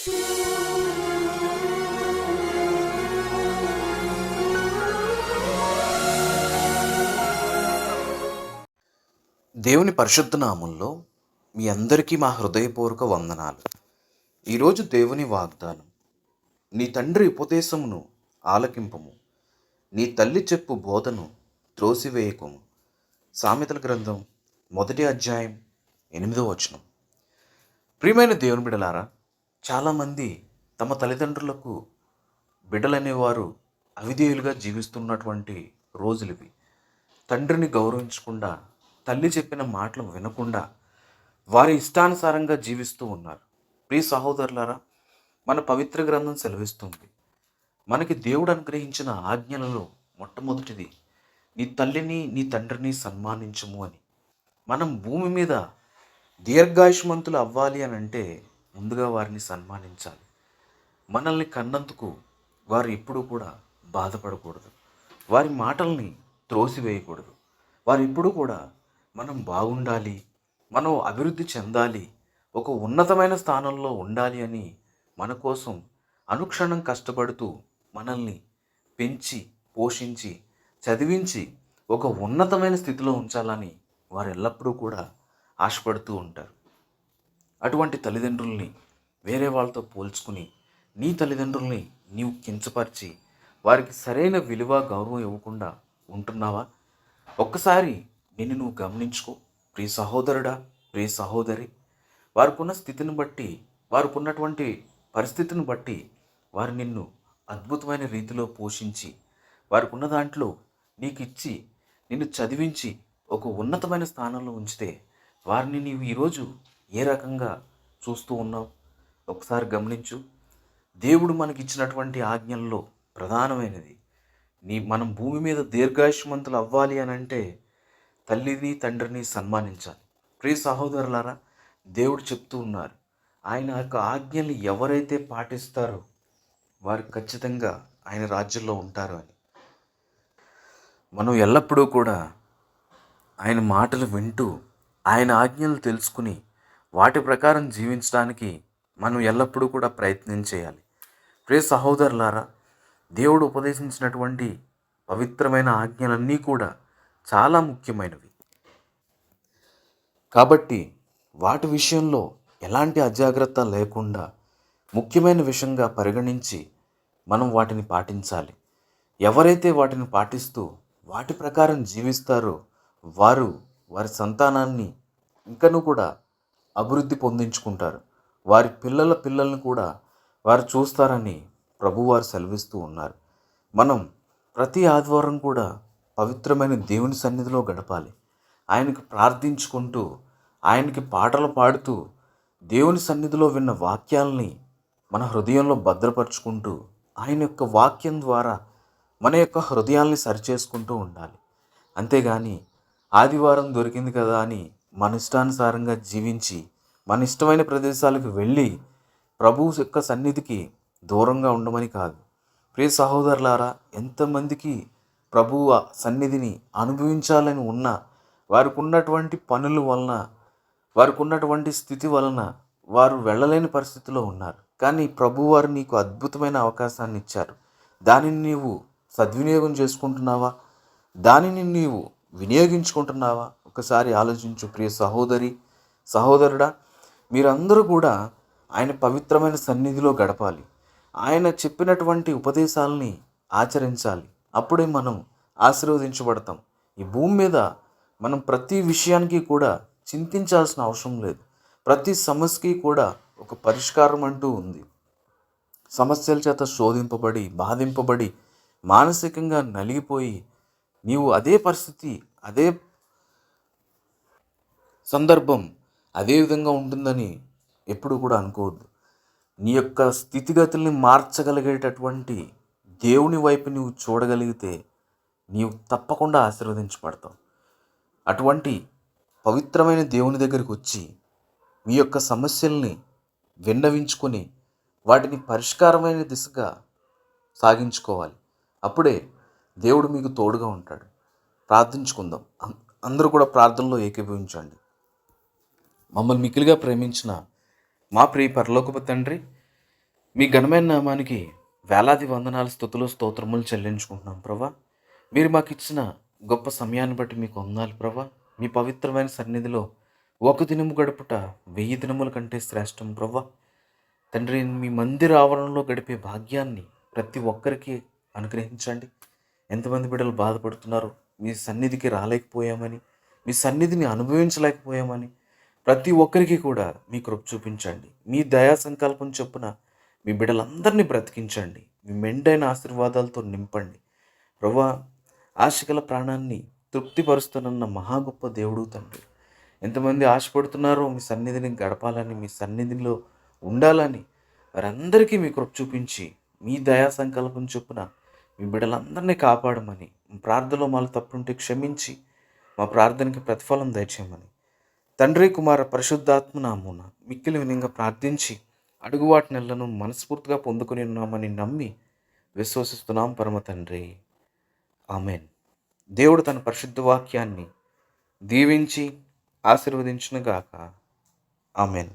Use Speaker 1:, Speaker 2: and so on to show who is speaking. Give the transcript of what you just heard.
Speaker 1: దేవుని పరిశుద్ధ నామంలో మీ అందరికీ మా హృదయపూర్వక వందనాలు. ఈరోజు దేవుని వాగ్దానం నీ తండ్రి ఉపదేశమును ఆలకింపము నీ తల్లి చెప్పు బోధను త్రోసివేయకము. సామెతల గ్రంథం మొదటి అధ్యాయం ఎనిమిదో వచనం. ప్రియమైన దేవుని బిడలారా చాలామంది తమ తల్లిదండ్రులకు బిడ్డలనేవారు అవిధేయులుగా జీవిస్తున్నటువంటి రోజులు ఇవి తండ్రిని గౌరవించకుండా తల్లి చెప్పిన మాటలు వినకుండా వారి ఇష్టానుసారంగా జీవిస్తూ ఉన్నారు. ప్రియ సహోదరులారా మన పవిత్ర గ్రంథం సెలవిస్తుంది. మనకి దేవుడు అనుగ్రహించిన ఆజ్ఞలలో మొట్టమొదటిది నీ తల్లిని నీ తండ్రిని సన్మానించము అని. మనం భూమి మీద దీర్ఘాయుష్మంతులు అవ్వాలి అని అంటే ముందుగా వారిని సన్మానించాలి. మనల్ని కన్నందుకు వారు ఎప్పుడూ కూడా బాధపడకూడదు. వారి మాటల్ని త్రోసివేయకూడదు. వారు ఎప్పుడూ కూడా మనం బాగుండాలి మనం అభివృద్ధి చెందాలి ఒక ఉన్నతమైన స్థానంలో ఉండాలి అని మన కోసం అనుక్షణం కష్టపడుతూ మనల్ని పెంచి పోషించి చదివించి ఒక ఉన్నతమైన స్థితిలో ఉంచాలని వారు ఎల్లప్పుడూ కూడా ఆశపడుతూ ఉంటారు. అటువంటి తల్లిదండ్రుల్ని వేరే వాళ్ళతో పోల్చుకుని నీ తల్లిదండ్రుల్ని నీవు కించపరిచి వారికి సరైన విలువ గౌరవం ఇవ్వకుండా ఉంటున్నావా? ఒక్కసారి నిన్ను నువ్వు గమనించుకో. ప్రియ సహోదరుడా ప్రియ సహోదరి వారికున్న స్థితిని బట్టి వారికున్నటువంటి పరిస్థితిని బట్టి వారు నిన్ను అద్భుతమైన రీతిలో పోషించి వారికున్న దాంట్లో నీకు ఇచ్చి నిన్ను చదివించి ఒక ఉన్నతమైన స్థానంలో ఉంచితే వారిని నీవు ఈరోజు ఏ రకంగా చూస్తూ ఉన్నావు? ఒకసారి గమనించు. దేవుడు మనకిచ్చినటువంటి ఆజ్ఞల్లో ప్రధానమైనది. నీ మనం భూమి మీద దీర్ఘాయుష్మంతులు అవ్వాలి అని అంటే తల్లిని తండ్రిని సన్మానించాలి. ప్రియ సహోదరులారా దేవుడు చెప్తూ ఉన్నారు. ఆయన యొక్క ఆజ్ఞలు ఎవరైతే పాటిస్తారో వారు ఖచ్చితంగా ఆయన రాజ్యంలో ఉంటారు అని. మనం ఎల్లప్పుడూ కూడా ఆయన మాటలు వింటూ ఆయన ఆజ్ఞలు తెలుసుకుని వాటి ప్రకారం జీవించడానికి మనం ఎల్లప్పుడూ కూడా ప్రయత్నం చేయాలి. ప్రియ సహోదరులారా దేవుడు ఉపదేశించినటువంటి పవిత్రమైన ఆజ్ఞలన్నీ కూడా చాలా ముఖ్యమైనవి. కాబట్టి వాటి విషయంలో ఎలాంటి అజాగ్రత్త లేకుండా ముఖ్యమైన విషయంగా పరిగణించి మనం వాటిని పాటించాలి. ఎవరైతే వాటిని పాటిస్తూ వాటి ప్రకారం జీవిస్తారో వారు వారి సంతానాన్ని ఇంకనూ కూడా అభివృద్ధి పొందించుకుంటారు. వారి పిల్లల పిల్లల్ని కూడా వారు చూస్తారని ప్రభువారు సెలవిస్తూ ఉన్నారు. మనం ప్రతి ఆదివారం కూడా పవిత్రమైన దేవుని సన్నిధిలో గడపాలి. ఆయనకు ప్రార్థించుకుంటూ ఆయనకి పాటలు పాడుతూ దేవుని సన్నిధిలో విన్న వాక్యాలని మన హృదయంలో భద్రపరుచుకుంటూ ఆయన యొక్క వాక్యం ద్వారా మన యొక్క హృదయాల్ని సరిచేసుకుంటూ ఉండాలి. అంతేగాని ఆదివారం దొరికింది కదా అని మన ఇష్టానుసారంగా జీవించి మన ఇష్టమైన ప్రదేశాలకు వెళ్ళి ప్రభువు యొక్క సన్నిధికి దూరంగా ఉండమని కాదు. ప్రియ సహోదరులారా ఎంతమందికి ప్రభువు సన్నిధిని అనుభవించాలని ఉన్నా వారికి ఉన్నటువంటి పనుల వలన వారికి ఉన్నటువంటి స్థితి వలన వారు వెళ్ళలేని పరిస్థితిలో ఉన్నారు. కానీ ప్రభువారు నీకు అద్భుతమైన అవకాశాన్ని ఇచ్చారు. దానిని నీవు సద్వినియోగం చేసుకుంటున్నావా? దానిని నీవు వినియోగించుకుంటున్నావా? ఒకసారి ఆలోచించు ప్రియ సహోదరి సహోదరుడా మీరందరూ కూడా ఆయన పవిత్రమైన సన్నిధిలో గడపాలి. ఆయన చెప్పినటువంటి ఉపదేశాలని ఆచరించాలి. అప్పుడే మనం ఆశీర్వదించబడతాం. ఈ భూమి మీద మనం ప్రతి విషయానికి కూడా చింతించాల్సిన అవసరం లేదు. ప్రతి సమస్యకి కూడా ఒక పరిష్కారం అంటూ ఉంది. సమస్యల చేత శోధింపబడి బాధింపబడి మానసికంగా నలిగిపోయి నీవు అదే పరిస్థితి అదే సందర్భం అదే విధంగా ఉంటుందని ఎప్పుడు కూడా అనుకోవద్దు. నీ యొక్క స్థితిగతుల్ని మార్చగలిగేటటువంటి దేవుని వైపు నువ్వు చూడగలిగితే నీవు తప్పకుండా ఆశీర్వదించబడతావు. అటువంటి పవిత్రమైన దేవుని దగ్గరికి వచ్చి మీ యొక్క సమస్యల్ని విన్నవించుకొని వాటిని పరిష్కారమైన దిశగా సాగించుకోవాలి. అప్పుడే దేవుడు మీకు తోడుగా ఉంటాడు. ప్రార్థించుకుందాం. అందరూ కూడా ప్రార్థనలో ఏకీభవించండి. మమ్మల్ని మిక్కిలిగా ప్రేమించిన మా ప్రియ పరలోకపు తండ్రి మీ ఘనమైన నామానికి వేలాది వందనాలు స్థుతులు స్తోత్రములు చెల్లించుకుంటున్నాం ప్రభా. మీరు మాకు ఇచ్చిన గొప్ప సమయాన్ని బట్టి మీకు వందాలి ప్రభా. మీ పవిత్రమైన సన్నిధిలో ఒక దినము గడుపుట వెయ్యి దినముల కంటే శ్రేష్టం ప్రభా. తండ్రి మీ మందిర ఆవరణలో గడిపే భాగ్యాన్ని ప్రతి ఒక్కరికి అనుగ్రహించండి. ఎంతమంది బిడ్డలు బాధపడుతున్నారు మీ సన్నిధికి రాలేకపోయామని మీ సన్నిధిని అనుభవించలేకపోయామని ప్రతి ఒక్కరికి కూడా మీ కృప చూపించండి. మీ దయా సంకల్పం చొప్పున మీ బిడ్డలందరినీ బ్రతికించండి. మీ మెండైన ఆశీర్వాదాలతో నింపండి. రవ్వ ఆశకల ప్రాణాన్ని తృప్తిపరుస్తున్న మహా గొప్ప దేవుడు తండ్రి. ఎంతమంది ఆశపడుతున్నారో మీ సన్నిధిని గడపాలని మీ సన్నిధిలో ఉండాలని వారందరికీ మీ కృప చూపించి మీ దయా సంకల్పం చొప్పున మీ బిడ్డలందరినీ కాపాడమని ప్రార్థనలో మాలు తప్పుంటే క్షమించి మా ప్రార్థనకి ప్రతిఫలం దయచేయమని. తండ్రి కుమార పరిశుద్ధాత్మ నామూన మిక్కిలి వినంగా ప్రార్థించి అడుగువాటి నెలను మనస్ఫూర్తిగా పొందుకుని ఉన్నామని నమ్మి విశ్వసిస్తున్నాం పరమ తండ్రి. ఆమెన్. దేవుడు తన పరిశుద్ధ వాక్యాన్ని దీవించి ఆశీర్వదించునుగాక. ఆమెన్.